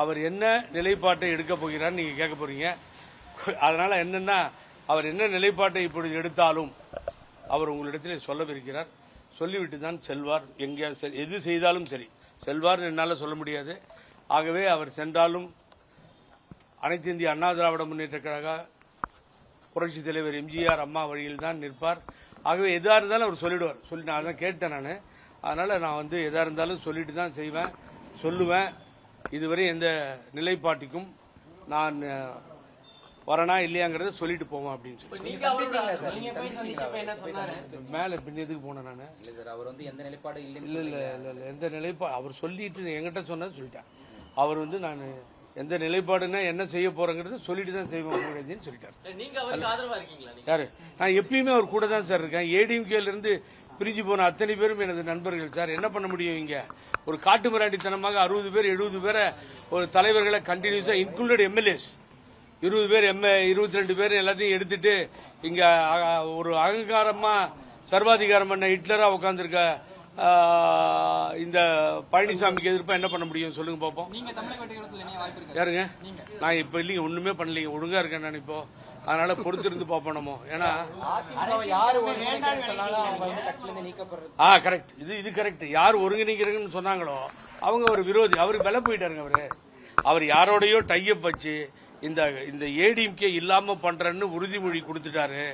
அவர் என்ன நிலைப்பாட்டை எடுக்க போகிறார் நீங்க கேட்க போறீங்க. அதனால என்னன்னா அவர் என்ன நிலைப்பாட்டை இப்பொழுது எடுத்தாலும் அவர் உங்களிடத்தில் சொல்லவிருக்கிறார். சொல்லிவிட்டு தான் செல்வார். எங்கே எது செய்தாலும் சரி. செல்வார் என்னால் சொல்ல முடியாது. ஆகவே அவர் சென்றாலும் அனைத்து இந்திய அண்ணா திராவிட முன்னேற்ற கழக புரட்சி தலைவர் எம்ஜிஆர் அம்மா வழியில் தான் நிற்பார். ஆகவே எதாக இருந்தாலும் அவர் சொல்லிடுவார். சொல்லி நான் அதான் கேட்டேன் நான். அதனால் நான் வந்து எதாக இருந்தாலும் சொல்லிட்டு தான் செய்வேன் சொல்லுவேன். இதுவரை எந்த நிலைப்பாட்டுக்கும் நான் வரனா இல்லையாங்கிறத சொல்லிட்டு போவேன் அப்படின்னு சொல்லி. நீங்க அவரோட நீங்க போய் சந்திச்சப்ப என்ன சொன்னாரு? மேலே பின்ன எதுக்கு போனேன் நான்? இல்ல சார் அவர் வந்து எந்த நிலைப்பாடு இல்லைன்னு இல்ல இல்ல இல்ல இல்ல எந்த நிலைப்பா அவர் சொல்லிட்டு என்கிட்ட சொன்னது சொல்லிட்டேன். அவர் வந்து நான் எந்த நிலைப்பாடுன்னா என்ன செய்ய போறேங்கிறத சொல்லிட்டு தான் முருகன்ஜின்னு சொல்லிட்டார். நீங்க அவருக்கு ஆதரவா இருக்கீங்களா நீங்க? யாரு? நான் எப்பயுமே அவர் கூட தான் சார் இருக்கேன். ஏடிஎம்கேல இருந்து பிரிஞ்சு போன அத்தனை பேரும் எனது நண்பர்கள். சார் என்ன பண்ண முடியும் இங்க? ஒரு காட்டு மிராண்டித்தனமாக அறுபது பேர் எழுபது பேரை ஒரு தலைவர்களை கண்டினியூஸா இன்க்ளூடட் எம்எல்ஏஸ் இருபது பேர் எம்ஏ இருபத்தி ரெண்டு பேர் எல்லாத்தையும் எடுத்துட்டு இங்க ஒரு அகங்காரமா சர்வாதிகாரம் பண்ண ஹிட்லரா உட்காந்துருக்க இந்த பழனிசாமிக்கு எதிர்ப்பா என்ன பண்ண முடியும் சொல்லுங்க பாப்போம். யாருங்க? நான் இப்ப இல்லைங்க ஒண்ணுமே பண்ணலைங்க. ஒழுங்கா இருக்கேன் நான் இப்போ. அதனால பொறுத்திருந்து பார்ப்போம் நம்ம. ஏன்னா ஒரு ஆ கரெக்ட் இது இது கரெக்ட் யார் ஒருங்கிணைக்கிறாங்கன்னு சொன்னாங்களோ அவங்க ஒரு விரோதி. அவர் வில போயிட்டாருங்க அவரு. அவர் யாரோடையோ டையப் வச்சு இந்த இந்த ஏடிஎம்கே இல்லாம பண்றேன்னு உறுதிமொழி கொடுத்துட்டாரு.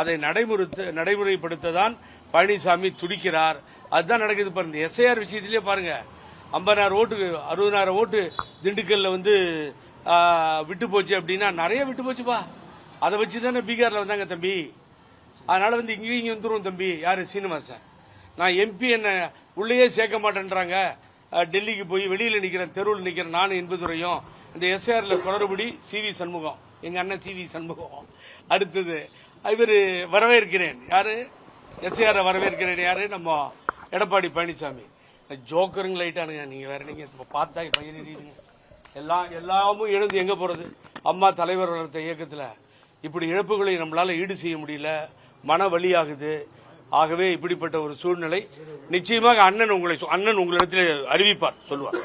அதை நடைமுறைத்து நடைமுறைப்படுத்த தான் பழனிசாமி துடிக்கிறார். அதுதான் நடக்குது பாருங்க. எஸ்ஐஆர் விஷயத்திலேயே பாருங்க. ஐம்பதாயிரம் ஓட்டு அறுபதாயிரம் ஓட்டு திண்டுக்கல்ல வந்து விட்டு போச்சு அப்படின்னா நிறைய விட்டு போச்சுப்பா. அதை வச்சு தானே பீகார்ல வந்தாங்க தம்பி. அதனால வந்து இங்கேயும் இங்கே வந்துருவோம் தம்பி. யாரு? சீனிவாசன். நான் எம்பி என்ன உள்ளேயே சேர்க்க மாட்டேன்றாங்க. டெல்லிக்கு போய் வெளியில் நிற்கிறேன் தெருவில் நிற்கிறேன் நானும் என்பதுரையும் இந்த எஸ்ஆர்ல குளறுபடி சி வி சண்முகம். எங்க அண்ணன் சி வி சண்முகம். அடுத்தது இவர் வரவேற்கிறேன். யாரு? எஸ்ஆர் வரவேற்கிறேன். யாரு? நம்ம எடப்பாடி பழனிசாமி. ஜோக்கருங்க லைட்டானுங்க. நீங்க வேற நீங்க இப்ப பார்த்தா பயிரிடுங்க எல்லாம் எல்லாமும் எழுந்து எங்க போறது? அம்மா தலைவர் வளர்த்த இயக்கத்துல. இப்படி இழப்புகளை நம்மளால ஈடு செய்ய முடியல. மன வழியாகுது. ஆகவே இப்படிப்பட்ட ஒரு சூழ்நிலை நிச்சயமாக அண்ணன் உங்களை அண்ணன் உங்களிடத்தில் அறிவிப்பார் சொல்லுவார்